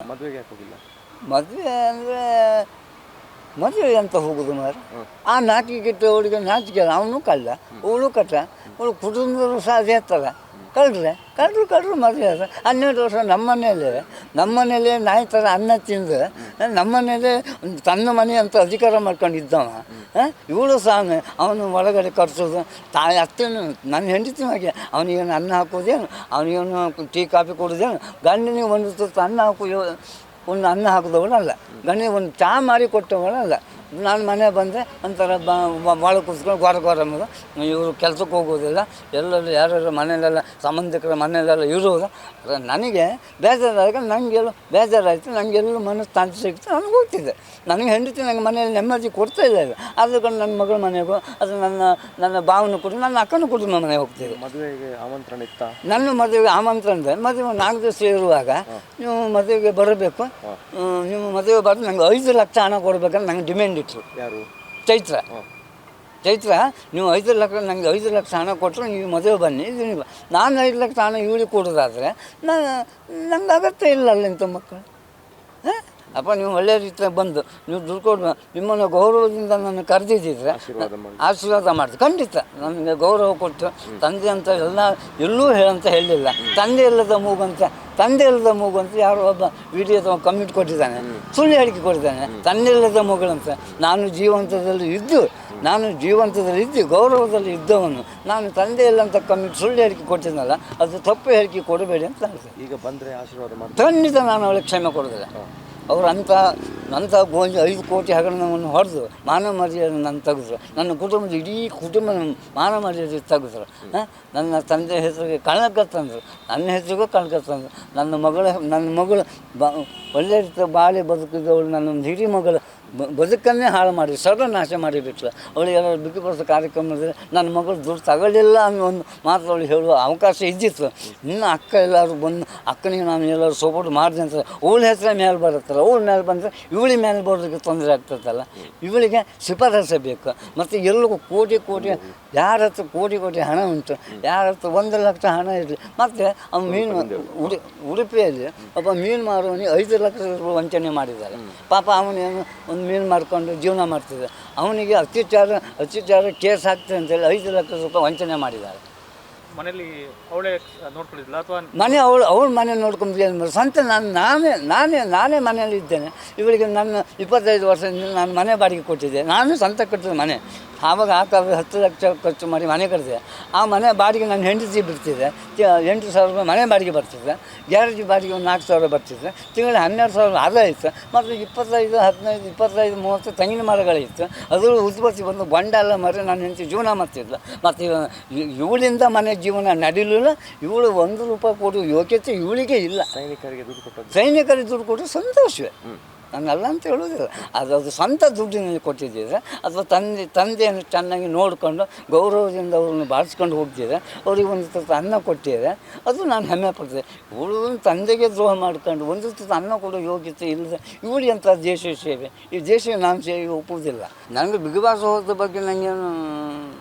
ಮದುವೆಗೆ ಯಾಕೆ ಹೋಗಿಲ್ಲ? ಮದುವೆ ಅಂದರೆ ಮದುವೆ ಅಂತ ಹೋಗುದು ಮಾರು ಆ ನಾಚಿಕೆ ಅವಳಿಗೆ ನಾಚಿಕೆ ಅಲ್ಲ ಅವನು ಕಳ್ಳ ಅವಳು ಕಟ್ಟ ಅವಳು ಕುಟುಂಬದವರು ಸಹ ಅದೇ ಥರ. ಕಳ್ರೆ ಕಳ್ಳರು ಕಳ್ಳರು ಮದುವೆ ಅದ ಹನ್ನೆರಡು ವರ್ಷ ನಮ್ಮ ಮನೆಯಲ್ಲೇ ನಮ್ಮ ನಾಯಿ ಥರ ಅನ್ನ ತಿಂದು ನಮ್ಮ ಮನೇಲಿ ತನ್ನ ಮನೆ ಅಂತ ಅಧಿಕಾರ ಮಾಡ್ಕೊಂಡಿದ್ದವ. ಇವಳು ಸಾಂಗ್. ಅವನು ಒಳಗಡೆ ಕರೆಸೋದು ತಾಯಿ ಅತ್ತೇನು, ನನ್ನ ಹೆಂಡತಿ ಹಾಗೆ. ಅವನಿಗೇನು ಅನ್ನ ಹಾಕೋದೇನು ಅವನಿಗೇನು ಟೀ, ಕಾಫಿ ಕೊಡೋದೇನು? ಗಂಡನಿಗೆ ಒಂದು ತುತ್ತು ಅನ್ನ ಹಾಕೋ ಒಂದು ಅನ್ನ ಹಾಕಿದವಳಲ್ಲ. ಗಂಡನಿಗೆ ಒಂದು ಚಹಾ ಮಾರಿ ಕೊಟ್ಟವಳಲ್ಲ. ನಾನು ಮನೆ ಬಂದರೆ ಒಂಥರ ಭಾಳ ಕೂತ್ಕೊಂಡು ಗೋರ ಗೋರ ಅನ್ನೋದು ಇವರು ಕೆಲಸಕ್ಕೆ ಹೋಗೋದಿಲ್ಲ ಎಲ್ಲರೂ ಯಾರ್ಯಾರು ಮನೆಯಲ್ಲೆಲ್ಲ ಸಂಬಂಧಿಕರ ಮನೆಯಲ್ಲೆಲ್ಲ ಇರೋದು ಅದ್ರ ನನಗೆ ಬೇಜಾರಾದಾಗ ನನಗೆಲ್ಲೋ ಬೇಜಾರಾಯಿತು ನನಗೆಲ್ಲೂ ಮನಸ್ಸು ತಾಂತಿ ಸಿಗ್ತು ನನಗೆ ಹೋಗ್ತಿದ್ದೆ. ನನಗೆ ಹೆಂಡತಿ ನನಗೆ ಮನೆಯಲ್ಲಿ ನೆಮ್ಮದಿ ಕೊಡ್ತಾ ಇಲ್ಲ ಆದರೂ ಆದ ನನ್ನ ಮಗಳ ಮನೆಗೂ ಅದು ನನ್ನ ನನ್ನ ಭಾವನ ಕೂಡ ನನ್ನ ಅಕ್ಕನ ನನ್ನ ಮನೆಗೆ ಹೋಗ್ತಿದ್ದೆ. ಮದುವೆಗೆ ಆಮಂತ್ರಣ ಇತ್ತ? ನನ್ನ ಮದುವೆಗೆ ಆಮಂತ್ರಣದ ಮದುವೆ ನಾಲ್ಕು ದಿವಸ ಇರುವಾಗ ನೀವು ಮದುವೆಗೆ ಬರಬೇಕು. ನಿಮ್ಮ ನೀವು ಮದುವೆ ಬರೋದು ನಂಗೆ ಐದು ಲಕ್ಷ ಹಣ ಕೊಡ್ಬೇಕಂತ ನಂಗೆ ಡಿಮ್ಯಾಂಡ್ ಇತ್ತು ಯಾರು? ಚೈತ್ರ. ಚೈತ್ರ ನೀವು ಐದು ಲಕ್ಷ ನನಗೆ ಐದು ಲಕ್ಷ ಹಣ ಕೊಟ್ಟರು ನೀವು ಮದುವೆ ಬನ್ನಿ ನಾನು ಐದು ಲಕ್ಷ ಹಣ ಇವಳಿಗೆ ಕೊಡೋದಾದರೆ ನಾನು ನಂಗೆ ಅಗತ್ಯ ಇಲ್ಲ ಅಲ್ಲಿಂತ ಮಕ್ಕಳು. ಅಪ್ಪ ನೀವು ಒಳ್ಳೆಯ ರೀತಿಯಲ್ಲಿ ಬಂದು ನೀವು ದುಡ್ಡು ಕೊಡ್ಬ ನಿಮ್ಮನ್ನು ಗೌರವದಿಂದ ನನ್ನ ಕರೆದಿದ್ದಿದ್ರೆ ಆಶೀರ್ವಾದ ಮಾಡ್ತೀನಿ ಖಂಡಿತ ನನಗೆ ಗೌರವ ಕೊಟ್ಟು ತಂದೆ ಅಂತ ಎಲ್ಲ ಎಲ್ಲೂ ಹೇಳಂತ ಹೇಳಿಲ್ಲ. ತಂದೆ ಇಲ್ಲದ ಮೂಗಂತ ತಂದೆ ಇಲ್ಲದ ಮೂಗು ಅಂತ ಯಾರೋ ಒಬ್ಬ ವಿಡಿಯೋ ಕಮ್ಮಿಟ್ ಕೊಟ್ಟಿದ್ದಾನೆ. ಸುಳ್ಳು ಹೇಳಿಕೆ ಕೊಟ್ಟಿದ್ದಾನೆ. ತಂದೆ ಇಲ್ಲದ ಮೂಗಳಂತ. ನಾನು ಜೀವಂತದಲ್ಲಿ ಇದ್ದು ನಾನು ಜೀವಂತದಲ್ಲಿ ಇದ್ದು ಗೌರವದಲ್ಲಿ ಇದ್ದವನು. ನಾನು ತಂದೆ ಇಲ್ಲ ಅಂತ ಕಮ್ಮಿಟ್ ಸುಳ್ಳು ಹೇಳಿಕೆ ಕೊಟ್ಟಿದ್ನಲ್ಲ ಅದು ತಪ್ಪು ಹೇಳಿಕೆ ಕೊಡಬೇಡಿ ಅಂತ ಈಗ ಬಂದರೆ ಆಶೀರ್ವಾದ ಮಾಡಿ ಖಂಡಿತ ನಾನು ಅವಳಿಗೆ ಕ್ಷಮೆ ಕೊಡೋದಿಲ್ಲ ಅವ್ರು ಅಂಥ ನಂಥ ಗೋಂಜಿ ಐದು ಕೋಟಿ ಹಗರಣವನ್ನು ಹೊಡೆದು ಮಾನವ ಮರ್ಯಾದೆ ನನ್ನ ತೆಗೆದ್ರು. ನನ್ನ ಕುಟುಂಬದ ಇಡೀ ಕುಟುಂಬ ಮಾನವ ಮರ್ಯಾದೆ ತೆಗೆದ್ರು. ನನ್ನ ತಂದೆ ಹೆಸರಿಗೆ ಕಣಕ ತಂದರು. ನನ್ನ ಹೆಸರಿಗೂ ಕಣಕ ತಂದರು. ನನ್ನ ಮಗಳ, ನನ್ನ ಮಗಳು ಬ, ಒಳ್ಳೆ ರೀತಿಯ ಬಾಳೆ ಬದುಕಿದವಳು ನನ್ನ ಒಂದು ಹಿರಿ ಮಗಳು ಬ- ಬದುಕನ್ನೇ ಹಾಳು ಮಾಡಿ ಸರ್ವನಾಶ ಮಾಡಿಬಿಟ್ಲು ಅವಳು ಏನಾದ್ರು ಬಿಗಿ ಬರೆಸ ಕಾರ್ಯಕ್ರಮದಲ್ಲಿ ನನ್ನ ಮಗಳು ದುಡ್ಡು ತಗೊಳ್ಳಿಲ್ಲ ಅನ್ನೋ ಒಂದು ಮಾತು ಅವಳು ಹೇಳುವ ಅವಕಾಶ ಇದ್ದಿತ್ತು. ಇನ್ನು ಅಕ್ಕ ಎಲ್ಲರೂ ಬಂದು, ಅಕ್ಕನಿಗೆ ನಾನು ಎಲ್ಲರೂ ಸಪೋರ್ಟ್ ಮಾಡಿದೆ ಅಂತ ಅವಳ ಹೆಸರ ಮೇಲೆ ಬರುತ್ತಲ್ಲ, ಅವಳ ಮೇಲೆ ಬಂದರೆ ಇವಳಿ ಮೇಲೆ ಬರೋದಕ್ಕೆ ತೊಂದರೆ ಆಗ್ತದಲ್ಲ. ಇವಳಿಗೆ ಶಿಫಾರಸೆ ಬೇಕು. ಮತ್ತು ಎಲ್ಲರಿಗೂ ಕೋಟಿ ಕೋಟಿ, ಯಾರ ಹತ್ರ ಕೋಟಿ ಕೋಟಿ ಹಣ ಉಂಟು, ಯಾರ ಹತ್ರ ಒಂದು ಲಕ್ಷ ಹಣ ಇರಲಿ. ಮತ್ತು ಅವ್ನು ಮೀನು ಉಡು, ಉಡುಪಿಯಲ್ಲಿ ಒಬ್ಬ ಮೀನು ಮಾರುವವನಿಗೆ ಐದು ಲಕ್ಷ ವಂಚನೆ ಮಾಡಿದ್ದಾರೆ. ಪಾಪ ಅವನೇನು ಒಂದು ಮೀನು ಮಾರ್ಕೊಂಡು ಜೀವನ ಮಾಡ್ತಿದ್ದ ಅವನಿಗೆ ಅತ್ಯಾಚಾರ ಅತ್ಯಾಚಾರ ಕೇಸ್ ಹಾಕ್ತದೆ ಅಂತೇಳಿ ಐದು ಲಕ್ಷ ರೂಪಾಯಿ ವಂಚನೆ ಮಾಡಿದ್ದಾರೆ. ಮನೆಯಲ್ಲಿ ಅವಳೇ ನೋಡ್ಕೊಂಡಿದ್ಲ ಅಥವಾ ಮನೆ ಅವಳು ಅವಳ ಮನೆ ನೋಡ್ಕೊಂಡು? ಸ್ವಂತ ನಾನು ನಾನೇ ನಾನೇ ನಾನೇ ಮನೆಯಲ್ಲಿ ಇದ್ದೇನೆ ಇವಳಿಗೆ ನನ್ನ ಇಪ್ಪತ್ತೈದು ವರ್ಷದಿಂದ ನಾನು ಮನೆ ಬಾಡಿಗೆ ಕೊಟ್ಟಿದ್ದೆ. ನಾನು ಸ್ವಂತ ಕಟ್ಟಿದ ಮನೆ. ಆವಾಗ ಆ ಕಾಲದಲ್ಲಿ ಹತ್ತು ಲಕ್ಷ ಖರ್ಚು ಮಾಡಿ ಮನೆ ಕಟ್ಟಿದೆ ಆ ಮನೆ ಬಾಡಿಗೆ ನನ್ನ ಹೆಂಡತಿ ಬಿಡ್ತಿದ್ದೆ ತಿ- ಎಂಟು ಸಾವಿರ ರೂಪಾಯಿ ಮನೆ ಬಾಡಿಗೆ ಬರ್ತಿದ್ದೆ ಗ್ಯಾರೇಜ್ ಬಾಡಿಗೆ ಒಂದು ನಾಲ್ಕು ಸಾವಿರ ಬರ್ತಿದ್ದೆ ತಿಂಗಳು ಹನ್ನೆರಡು ಸಾವಿರ ಆದಾಯ ಇತ್ತು. ಮತ್ತು ಇಪ್ಪತ್ತೈದು ಹದಿನೈದು ಇಪ್ಪತ್ತೈದು ಮೂವತ್ತು ತೆಂಗಿನ ಮರಗಳಿತ್ತು ಅದು ಉತ್ಪತ್ತಿ ಬಂದು ಬಂಡ ಎಲ್ಲ ಮರೆ ನನ್ನ ಹೆಂಡತಿ ಜೀವನ ಮಾಡ್ತಿದ್ಲು. ಮತ್ತು ಇವಳಿಂದ ಮನೆ ಜೀವನ ನಡೀಲಿಲ್ಲ. ಇವಳು ಒಂದು ರೂಪಾಯಿ ಕೊಡು ಯೋಗ್ಯತೆ ಇವಳಿಗೆ ಇಲ್ಲ. ಸೈನಿಕರಿಗೆ ದುಡ್ಡು ಕೊಟ್ಟು ಸೈನಿಕರಿಗೆ ದುಡ್ಡು ಕೊಟ್ಟರೆ ಸಂತೋಷವೇ. ನಾನಲ್ಲ ಅಂತ ಹೇಳೋದಿಲ್ಲ. ಅದು ಅದು ಸ್ವಂತ ದುಡ್ಡಿನಲ್ಲಿ ಕೊಟ್ಟಿದ್ದಿದ್ರೆ ಅಥವಾ ತಂದೆ, ತಂದೆಯನ್ನು ಚೆನ್ನಾಗಿ ನೋಡಿಕೊಂಡು ಗೌರವದಿಂದ ಅವ್ರನ್ನ ಬಾಳಿಸ್ಕೊಂಡು ಹೋಗ್ತಿದ್ರೆ ಅವ್ರಿಗೆ ಒಂದು ತುತ್ತು ಅನ್ನ ಕೊಟ್ಟಿದ್ರೆ ಅದು ನಾನು ಹೆಮ್ಮೆ ಪಡ್ತೇನೆ. ಇವಳು ತಂದೆಗೆ ದ್ರೋಹ ಮಾಡ್ಕೊಂಡು ಒಂದು ತುತ್ತು ಅನ್ನ ಕೊಡೋ ಯೋಗ್ಯತೆ ಇಲ್ಲದೆ ಇವಳಿ ಅಂತ ದೇಶ ಸೇವೆ? ಈ ದೇಶ ನಾನು ಸೇವೆ ಒಪ್ಪುವುದಿಲ್ಲ. ನನಗೆ ಬಿಗ್ ಬಾಸ್ ಹೋದ ಬಗ್ಗೆ ನನಗೇನು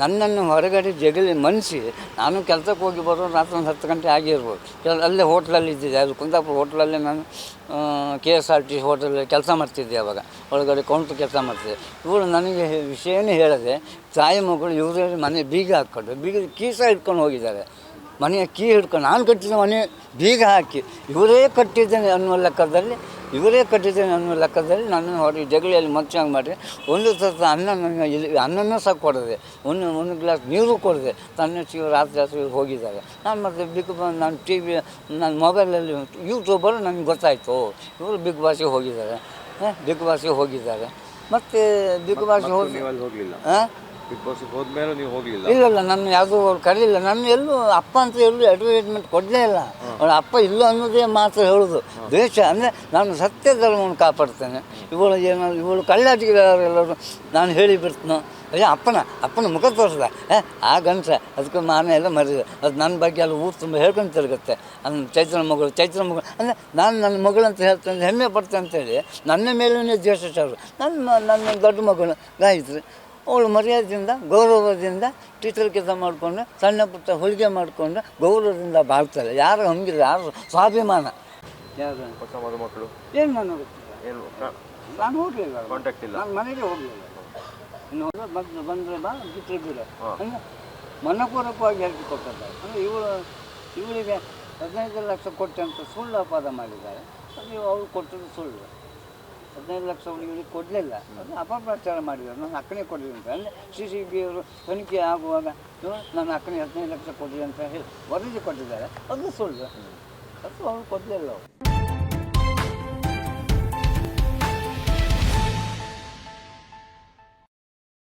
ನನ್ನನ್ನು ಹೊರಗಡೆ ಜಗಲಿ ಮನಸಿ ನಾನು ಕೆಲಸಕ್ಕೆ ಹೋಗಿ ಬರೋ ರಾತ್ರಿ ಒಂದು ಹತ್ತು ಗಂಟೆ ಆಗಿರ್ಬೋದು. ಕೆಲ ಅಲ್ಲೇ ಹೋಟ್ಲಲ್ಲಿ ಇದ್ದಿದ್ದೆ. ಅದು ಕುಂದಾಪುರ ಹೋಟ್ಲಲ್ಲೇ ನಾನು ಕೆ ಎಸ್ ಆರ್ ಟಿ ಹೋಟೆಲಲ್ಲಿ ಕೆಲಸ ಮಾಡ್ತಿದ್ದೆ ಅವಾಗ. ಒಳಗಡೆ ಕೌಂಟ್ರ್ ಕೆಲಸ ಮಾಡ್ತಿದ್ದೆ. ಇವಳು ನನಗೆ ವಿಷಯ ವಿಷಯನೇ ಹೇಳದೆ, ತಾಯಿ ಮಗಳು ಇವರೇ ಮನೆ ಬೀಗ ಹಾಕ್ಕೊಂಡು, ಬೀಗ ಕೀಸ ಇಟ್ಕೊಂಡು ಹೋಗಿದ್ದಾರೆ. ಮನೆಯ ಕೀ ಹಿಡ್ಕೊಂಡು, ನಾನು ಕಟ್ಟಿದ ಮನೆ ಬೀಗ ಹಾಕಿ, ಇವರೇ ಕಟ್ಟಿದ್ದೇನೆ ಅನ್ನುವ ಲೆಕ್ಕದಲ್ಲಿ ಇವರೇ ಕಟ್ಟಿದ್ದೇನೆ ನನ್ನ ಲೆಕ್ಕದಲ್ಲಿ ನನ್ನನ್ನು ಹೊರಗೆ ಜಗಳಿಯಲ್ಲಿ ಮಚ್ಚಾಗಿ ಮಾಡಿ ಒಂದು ಸತ ಅನ್ನ ನನಗೆ ಇಲ್ಲಿ ಅನ್ನನೂ ಸಹ ಕೊಡದೆ ಒಂದು ಒಂದು ಗ್ಲಾಸ್ ನೀರು ಕೊಡದೆ ತನ್ನ ಶಿವ ರಾತ್ರಿ ರಾತ್ರಿ ಹೋಗಿದ್ದಾರೆ. ನಾನು ಮತ್ತೆ ಬಿಗ್ ಬಾಸ್ ನಾನು ಟಿ ವಿ ನನ್ನ ಮೊಬೈಲಲ್ಲಿ ಯೂಟ್ಯೂಬರು ನನಗೆ ಗೊತ್ತಾಯಿತು. ಇವರು ಬಿಗ್ ಬಾಸಿಗೆ ಹೋಗಿದ್ದಾರೆ. ಹಾಂ? ಬಿಗ್ ಬಾಸಿಗೆ ಹೋಗಿದ್ದಾರೆ. ಮತ್ತು ಬಿಗ್ ಬಾಸ್ ಹೋಗಿ ಹೋಗಲಿಲ್ಲ. ಹಾಂ? ಬಿಗ್ ಹೋದ್ಮೇಲೆ ನೀವು ಹೋಗ್ಲಿಲ್ಲ? ಇಲ್ಲ ಇಲ್ಲ ನನ್ನ ಯಾವುದೂ ಅವ್ರು ಕರೀಲಿಲ್ಲ. ನನ್ನ ಎಲ್ಲೂ ಅಪ್ಪ ಅಂತ ಎಲ್ಲೂ ಅಡ್ವರ್ಟೈಸ್ಮೆಂಟ್ ಕೊಡಲೇ ಇಲ್ಲ. ಅವಳ ಅಪ್ಪ ಇಲ್ಲ ಅನ್ನೋದೇ ಮಾತ್ರ ಹೇಳೋದು. ದೇಶ ಅಂದರೆ ನಾನು ಸತ್ಯ ಧರ್ಮವನ್ನು ಕಾಪಾಡ್ತೇನೆ. ಇವಳು ಏನಾದ್ರು ಇವಳು ಕಳ್ಳಾಟಿಗೆಲ್ಲರೂ ನಾನು ಹೇಳಿ ಬಿಡ್ತೀನೋ. ಅಯ್ಯ ಅಪ್ಪನ ಅಪ್ಪನ ಮುಖ ತೋರಿಸ್ದ. ಏ ಆ ಗಂಟ ಅದಕ್ಕೆ ಮಾನ ಎಲ್ಲ ಮರಿದೆ ಅದು ನನ್ನ ಬಗ್ಗೆ ಎಲ್ಲ ಊರು ತುಂಬ ಹೇಳ್ಕೊಂಡು ತಿರುಗುತ್ತೆ. ನನ್ನ ಚೈತ್ರ ಮಗಳು ಚೈತ್ರ ಮಗಳು. ಅಂದರೆ ನಾನು ನನ್ನ ಮಗಳು ಅಂತ ಹೇಳ್ತೇನೆ ಹೆಮ್ಮೆ ಪಡ್ತೇನೆ ಅಂತೇಳಿ ನನ್ನ ಮೇಲೂ ದ್ವೇಷ ಸರ್. ನನ್ನ ನನ್ನ ದೊಡ್ಡ ಮಗಳು ಗಾಯತ್ರಿ ಅವಳು ಮರ್ಯಾದೆಯಿಂದ ಗೌರವದಿಂದ ಟೀಚರ್ ಕೆಲಸ ಮಾಡಿಕೊಂಡು ಸಣ್ಣ ಪುಟ್ಟ ಹೊಲಿಗೆ ಮಾಡಿಕೊಂಡು ಗೌರವದಿಂದ ಬಾಳ್ತಾರೆ ಯಾರು ಹಂಗಿಲ್ಲ ಯಾರು ಸ್ವಾಭಿಮಾನ. ಯಾರು? ಮಕ್ಕಳು ಏನು ನನಗೆ ಗೊತ್ತಿಲ್ಲ. ಏನು ನಾನು ಹೋಗಲಿಲ್ಲ ಕಾಂಟ್ಯಾಕ್ಟ್ ಇಲ್ಲ. ನಾನು ಮನೆಗೆ ಹೋಗಲಿಲ್ಲ. ಇನ್ನು ಬಂದು ಬಂದರೆ ಬಾ ಬಿಟ್ಟರೆ ಬಿಡ. ಅಂದರೆ ಮನಪೂರ್ವಕವಾಗಿ ಹೇಳಿಕೆ ಕೊಟ್ಟಿದ್ದಾರೆ ಅಂದರೆ ಇವಳು ಇವಳಿಗೆ ಹದಿನೈದು ಲಕ್ಷ ಕೊಟ್ಟೆ ಅಂತ ಸುಳ್ಳು ಅಪಾದ ಮಾಡಿದ್ದಾರೆ. ಅದು ಅವಳು ಕೊಟ್ಟದ್ದು ಸುಳ್ಳು. ಹದಿನೈದು ಲಕ್ಷ ಹುಡುಗಿ ಕೊಡಲಿಲ್ಲ. ಅದು ಅಪಪ್ರಚಾರ ಮಾಡಿದರು. ನಾನು ಅಕ್ಕನೇ ಕೊಡಲಿ ಅಂತ. ಅಂದರೆ ಸಿ ಸಿ ಬಿ ಅವರು ತನಿಖೆ ಆಗುವಾಗ ನನ್ನ ಅಕ್ಕನೇ ಹದಿನೈದು ಲಕ್ಷ ಕೊಡಲಿ ಅಂತ ಹೇಳಿ ವರದಿ ಕೊಟ್ಟಿದ್ದಾರೆ. ಅದು ಸುಳ್ಳು. ಅದು ಅವರು ಕೊಡಲಿಲ್ಲ ಅವಳು